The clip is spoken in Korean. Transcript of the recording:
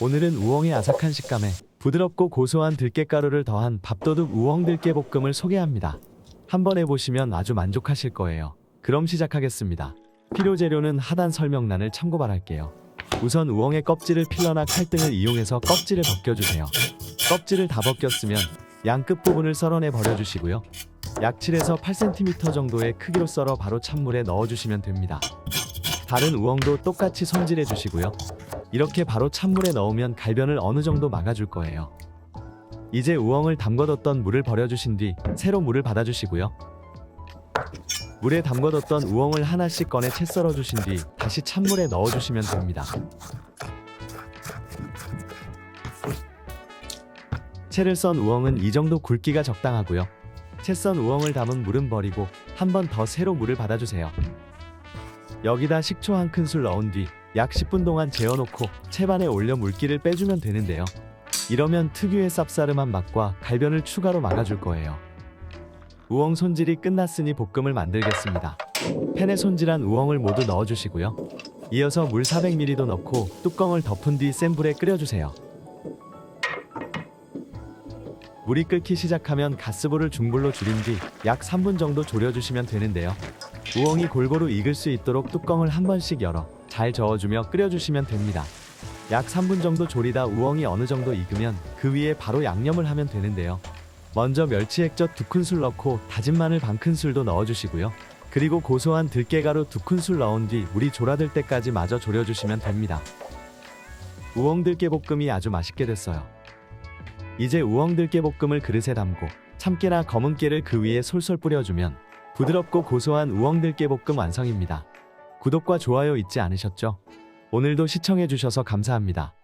오늘은 우엉의 아삭한 식감에 부드럽고 고소한 들깨가루를 더한 밥도둑 우엉 들깨볶음을 소개합니다. 한번 해보시면 아주 만족하실 거예요. 그럼 시작하겠습니다. 필요 재료는 하단 설명란을 참고 바랄게요. 우선 우엉의 껍질을 필러나 칼등을 이용해서 껍질을 벗겨주세요. 껍질을 다 벗겼으면 양 끝부분을 썰어내 버려주시고요. 약 7에서 8cm 정도의 크기로 썰어 바로 찬물에 넣어주시면 됩니다. 다른 우엉도 똑같이 손질해 주시고요. 이렇게 바로 찬물에 넣으면 갈변을 어느 정도 막아줄 거예요. 이제 우엉을 담궈뒀던 물을 버려주신 뒤 새로 물을 받아주시고요. 물에 담궈뒀던 우엉을 하나씩 꺼내 채 썰어주신 뒤 다시 찬물에 넣어주시면 됩니다. 채를 썬 우엉은 이 정도 굵기가 적당하고요. 채 썬 우엉을 담은 물은 버리고 한 번 더 새로 물을 받아주세요. 여기다 식초 한 큰술 넣은 뒤 약 10분 동안 재워놓고 채반에 올려 물기를 빼주면 되는데요. 이러면 특유의 쌉싸름한 맛과 갈변을 추가로 막아줄 거예요. 우엉 손질이 끝났으니 볶음을 만들겠습니다. 팬에 손질한 우엉을 모두 넣어주시고요. 이어서 물 400ml도 넣고 뚜껑을 덮은 뒤 센 불에 끓여주세요. 물이 끓기 시작하면 가스불을 중불로 줄인 뒤 약 3분 정도 졸여주시면 되는데요. 우엉이 골고루 익을 수 있도록 뚜껑을 한 번씩 열어 잘 저어주며 끓여주시면 됩니다. 약 3분 정도 졸이다 우엉이 어느 정도 익으면 그 위에 바로 양념을 하면 되는데요. 먼저 멸치 액젓 두 큰술 넣고 다진 마늘 반 큰술도 넣어주시고요. 그리고 고소한 들깨가루 두 큰술 넣은 뒤 물이 졸아들 때까지 마저 졸여주시면 됩니다. 우엉 들깨볶음이 아주 맛있게 됐어요. 이제 우엉 들깨볶음을 그릇에 담고 참깨나 검은 깨를 그 위에 솔솔 뿌려주면 부드럽고 고소한 우엉 들깨볶음 완성입니다. 구독과 좋아요 잊지 않으셨죠? 오늘도 시청해주셔서 감사합니다.